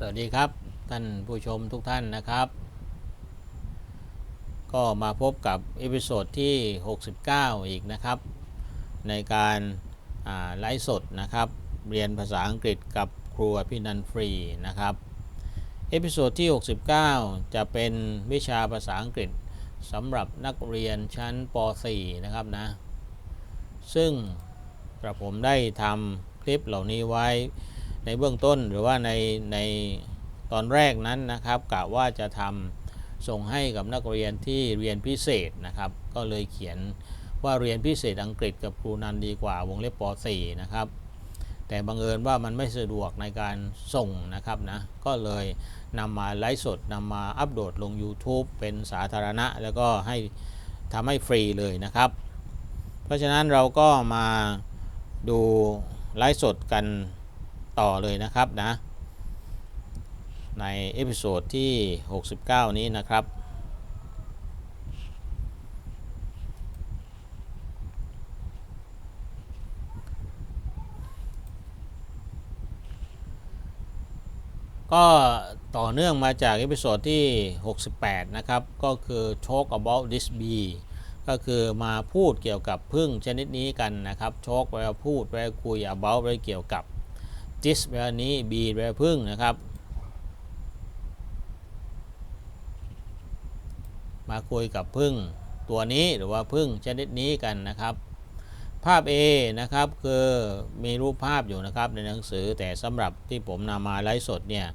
สวัสดีครับท่านผู้ชมทุกท่านนะครับ ก็มาพบกับเอพิโซดที่ 69 อีกนะครับ ในการไลฟ์สดนะครับ เรียนภาษาอังกฤษกับครูพี่นันฟรีนะครับเอพิโซดที่ 69 จะเป็นวิชาภาษาอังกฤษสำหรับนักเรียนชั้นป .4 นะครับนะ ซึ่งกระผมได้ทำคลิปเหล่านี้ไว้ ในเบื้องต้นหรือว่าในในตอนแรกนั้นนะครับกะว่าจะทำส่งให้กับนักเรียนที่เรียนพิเศษนะครับ ก็เลยเขียนว่าเรียนพิเศษอังกฤษกับครูนันดีกว่าวงเล็บป .4 นะครับแต่บังเอิญว่ามันไม่สะดวกในการส่งนะครับนะก็เลยนำมาไลฟ์สดนำมาอัปโหลดลง YouTube เป็นสาธารณะ แล้วก็ให้ทำให้ฟรีเลยนะครับ เพราะฉะนั้นเราก็มาดูไลฟ์สดกัน ต่อเลยนะครับนะ ในเอพิโซดที่ 69 นี้นะครับ ก็ต่อเนื่องมาจากเอพิโซดที่ 68 นะครับ ก็คือ talk about this bee ก็คือมาพูดเกี่ยวกับพึ่งชนิดนี้กันนะครับ talk แปลว่าพูดแปลว่าคุย about แปลว่าเกี่ยวกับ this แปลว่านี้ be แปลว่าพึ่งนะครับ มาคุยกับพึ่งตัวนี้หรือว่าพึ่งชนิดนี้กันนะครับ ภาพ A นะครับคือมีรูปภาพอยู่นะครับในหนังสือแต่สำหรับที่ผมนำมาไลฟ์สดเนี่ย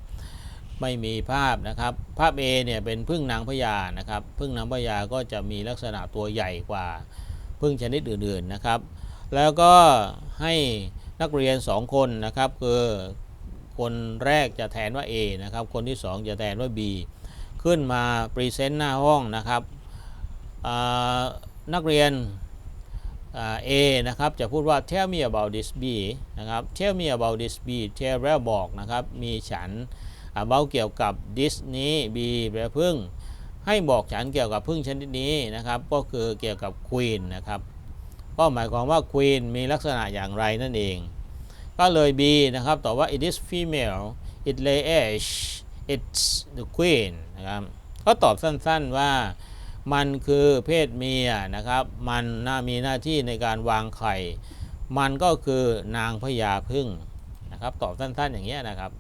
ไม่มีภาพนะครับ ภาพ A เนี่ยเป็นพึ่งนางพญานะครับพึ่งนางพญาก็จะมีลักษณะตัวใหญ่กว่าพึ่งชนิดอื่นๆนะครับ แล้วก็ให้ นักเรียน 2 คนนะครับคือคนแรกจะแทนว่า A นะครับ คนที่ 2 จะแทนว่า B ขึ้นมาพรีเซนต์หน้าห้องนะครับนักเรียนอ่า A นะครับจะพูดว่า tell me about this B นะครับ tell me about this B tell แปลว่าบอกนะครับ มีฉัน about เกี่ยวกับ this นี้ B แปลพึ่ง ให้บอกฉันเกี่ยวกับพึ่งชนิดนี้นะครับ ก็คือเกี่ยวกับ queen นะครับ ก็หมายความว่า queen มีลักษณะอย่างไรนั่นเอง ก็เลย B นะครับตอบว่า it is female it lay eggs it's the queen นะครับก็ตอบสั้นๆว่ามันคือเพศเมียนะครับ มันน่ามีหน้าที่ในการวางไข่ มันก็คือนางพญาพึ่งนะครับ ตอบสั้นๆอย่างเงี้ยนะครับ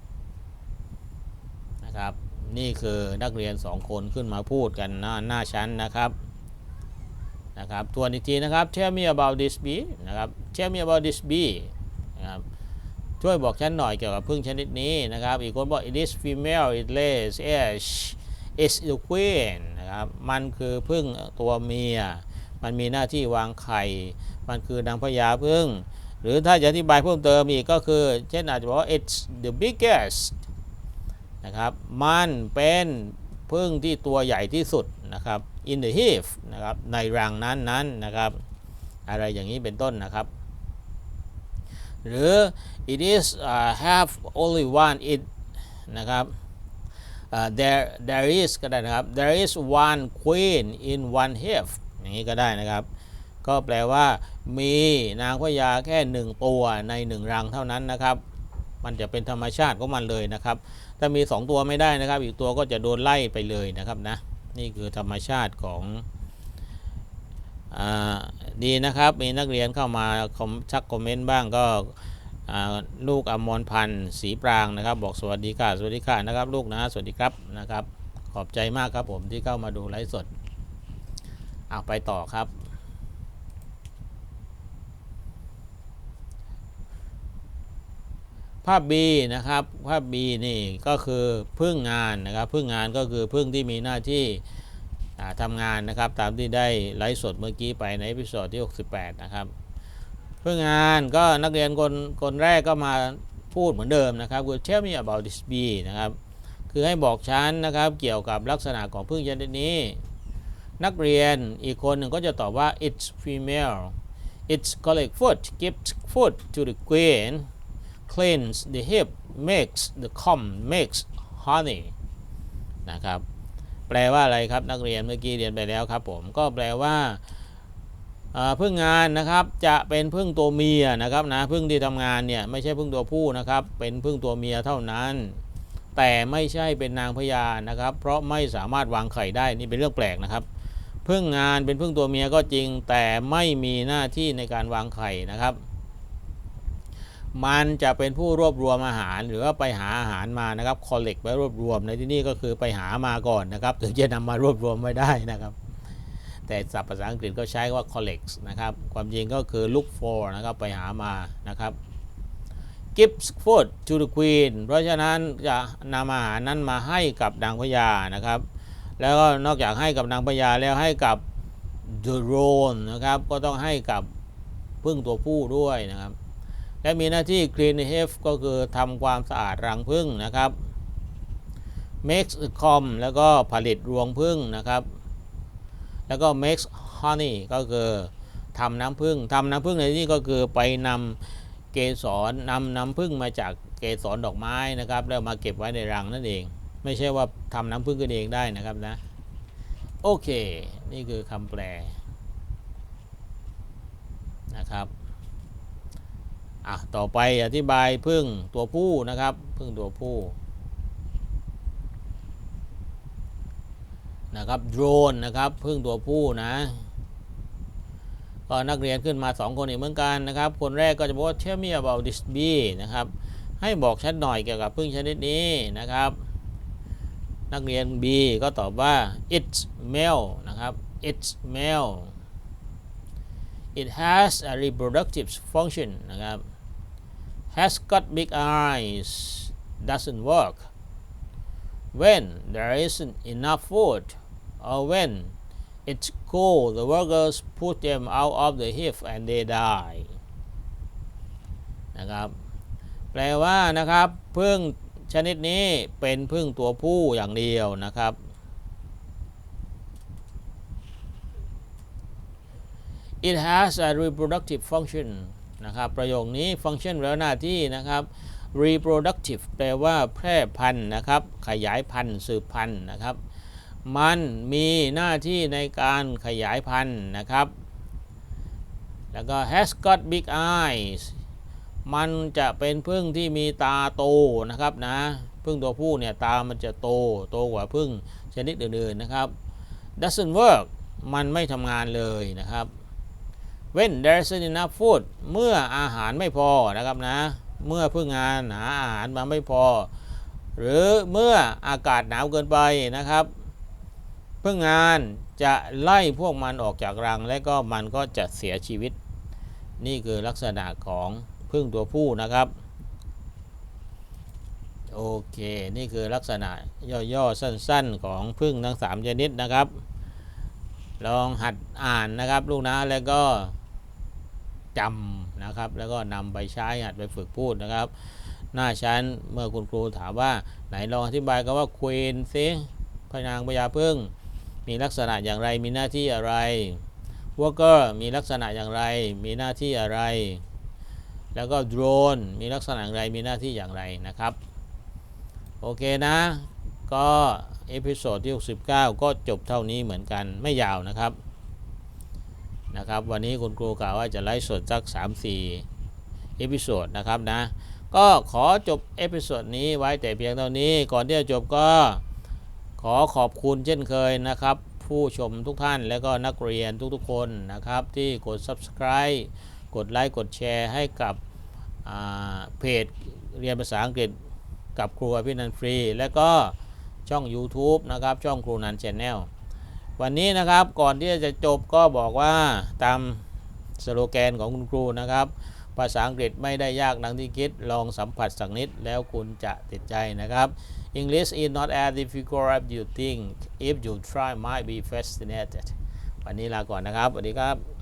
นะครับ นี่คือนักเรียนสองคนขึ้นมาพูดกันหน้าหน้าชั้นนะครับ นะครับทวนอีกทีนะครับ tell me about this bee นะครับ tell me about this bee นะครับช่วยบอกฉันหน่อยเกี่ยวกับพึ่งชนิดนี้นะครับ อีกคนบอก it is female it lays eggs it's the queen นะครับ มันคือพึ่งตัวเมีย มันมีหน้าที่วางไข่ มันคือนางพญาพึ่ง หรือถ้าจะอธิบายเพิ่มเติมอีกก็คือ เช่นอาจจะบอกว่า it's the biggest นะครับ มันเป็นพึ่งที่ตัวใหญ่ที่สุด นะครับ in the hive นะครับในรังนั้นนั้นนะครับ อะไรอย่างนี้เป็นต้นนะครับ หรือ it is uh, have only one it นะครับ uh, there there is ก็ได้นะครับ there is one queen in one hive อย่างนี้ก็ได้นะครับ ก็แปลว่ามีนางพญาแค่หนึ่งตัวในหนึ่งรังเท่านั้นนะครับ มันจะเป็นธรรมชาติของมันเลยนะครับ ถ้ามี 2 ตัวไม่ได้นะครับ อีกตัวก็จะโดนไล่ไปเลยนะครับนะ นี่คือธรรมชาติของอาดีนะครับ มีนักเรียนเข้ามาคอมชักคอมเมนต์บ้างก็อ่าลูกอมรพันธ์สีปรางนะครับ บอกสวัสดีค่ะ สวัสดีค่ะนะครับ ลูกนะสวัสดีครับนะครับ ขอบใจมากครับผมที่เข้ามาดูไลฟ์สดเอาไปต่อครับ ภาพ B นะครับภาพ B นี่ก็คือพึ่งงานนะครับพึ่งงานก็คือพึ่งที่มีหน้าที่อ่าทำงานนะครับ ตามที่ได้ไลฟ์สดเมื่อกี้ไปในพิโซดที่ 68 นะครับพึ่งงานก็นักเรียนคนคนแรกก็มาพูดเหมือนเดิมนะครับคือ tell me about this bee นะครับคือให้บอกฉันนะครับเกี่ยวกับลักษณะของพึ่งชนิดนี้ นักเรียนอีกคนหนึ่งก็จะตอบว่า it's female it's collect food gives food to the queen cleans the hip makes the comb makes honey นะครับ แปลว่าอะไรครับนักเรียนเมื่อกี้เรียนไปแล้วครับผม ก็แปลว่าพึ่งงานนะครับจะเป็นพึ่งตัวเมียนะครับนะพึ่งที่ทำงานเนี่ยไม่ใช่พึ่งตัวผู้นะครับ เป็นพึ่งตัวเมียเท่านั้น แต่ไม่ใช่เป็นนางพญานะครับ เพราะไม่สามารถวางไข่ได้นี่เป็นเรื่องแปลกนะครับพึ่งงานเป็นพึ่งตัวเมียก็จริง แต่ไม่มีหน้าที่ในการวางไข่นะครับ มันจะเป็นผู้รวบรวมอาหาร หรือว่าไปหาอาหารมานะครับ collect ไว้รวบรวมในที่นี้ก็คือไปหามาก่อนนะครับถึงจะนำมารวบรวมไว้ได้นะครับแต่ศัพท์ภาษาอังกฤษก็ใช้ว่า collect นะครับความจริงก็คือ look for นะครับไปหามานะครับ gives food to the queen เพราะฉะนั้นจะนำอาหารนั้นมาให้กับนางพญานะครับ แล้วก็นอกจากให้กับนางพญาแล้วให้กับ the drone นะครับก็ต้องให้กับพึ่งตัวผู้ด้วยนะครับ และมีหน้าที่ clean hive ก็คือทำความสะอาดรังผึ้งนะครับ makes comb แล้วก็ผลิตรวงผึ้งนะครับ แล้วก็ makes honey ก็คือทำน้ำผึ้งทำน้ำผึ้งในที่นี้ก็คือไปนำเกสรนำน้ำผึ้งมาจากเกสรดอกไม้นะครับแล้วมาเก็บไว้ในรังนั่นเอง ไม่ใช่ว่าทำน้ำผึ้งกันเองได้นะครับนะโอเค นี่คือคำแปลนะครับ อะต่อไปอธิบายพึ่งตัวผู้นะครับพึ่งตัวผู้นะครับโดรนนะครับพึ่งตัวผู้นะก็นักเรียนขึ้นมา 2 คนอีกเหมือนกันนะครับ คนแรกก็จะบอกว่า tell me about this bee นะครับ ให้บอกฉันหน่อยเกี่ยวกับพึ่งชนิดนี้นะครับ นักเรียน B ก็ตอบว่า it's male นะครับ it's male it has a reproductive function นะครับ has got big eyes doesn't work when there isn't enough food or when it's cold the workers put them out of the hive and they die นะครับ แปลว่านะครับพึ่งชนิดนี้เป็นพึ่งตัวผู้อย่างเดียวนะครับ it has a reproductive function นะครับประโยคนี้ function แปลว่าหน้าที่นะครับ reproductive แปลว่าแพร่พันธุ์นะครับ ขยายพันธุ์สืบพันธุ์นะครับ มันมีหน้าที่ในการขยายพันธุ์นะครับ แล้วก็ has got big eyes มันจะเป็นพึ่งที่มีตาโตนะครับนะพึ่งตัวผู้เนี่ยตามันจะโตโตกว่าพึ่งชนิดอื่นๆนะครับ doesn't work มันไม่ทำงานเลยนะครับ when there's enough food เมื่ออาหารไม่พอนะครับนะ เมื่อพึ่งงานหาอาหารมาไม่พอ หรือเมื่ออากาศหนาวเกินไปนะครับ พึ่งงานจะไล่พวกมันออกจากรัง และก็มันก็จะเสียชีวิต นี่คือลักษณะของพึ่งตัวผู้นะครับ โอเค นี่คือลักษณะย่อๆสั้นๆของพึ่งทั้ง 3 ชนิดนะครับลองหัดอ่านนะครับลูกนะแล้วก็ จำนะครับ แล้วก็นำไปใช้หัดไปฝึกพูดนะครับ หน้าชั้นเมื่อคุณครูถามว่าไหนลองอธิบายกันว่าควีนซิพนางพญาพึ่งมีลักษณะอย่างไรมีหน้าที่อะไรวอร์เกอร์มีลักษณะอย่างไรมีหน้าที่อะไร แล้วก็โดรนมีลักษณะอย่างไรมีหน้าที่อย่างไรนะครับ โอเคนะก็เอพิโซดที่ 69 ก็จบเท่านี้เหมือนกันไม่ยาวนะครับ นะครับ วันนี้คุณครูกล่าวว่าจะไลฟ์สดสัก 3-4 เอพิโซดนะครับนะ ก็ขอจบเอพิโซดนี้ไว้แต่เพียงเท่านี้ก่อนที่จะจบก็ขอขอบคุณเช่นเคยนะครับ ผู้ชมทุกท่านและก็นักเรียนทุกๆคนนะครับ ที่กด subscribe กดไลค์กดแชร์ให้กับเพจเรียนภาษาอังกฤษกับครูอภินันท์ฟรี และก็ช่อง YouTube นะครับ ช่องครูนันชแนล วันนี้นะครับก่อนที่จะจบก็บอกว่าตามสโลแกนของคุณครูนะครับ ภาษาอังกฤษไม่ได้ยากดังที่คิด ลองสัมผัสสักนิดแล้วคุณจะติดใจนะครับ English is not as difficult as you think if you try might be fascinated วันนี้ลาก่อนนะครับสวัสดีครับ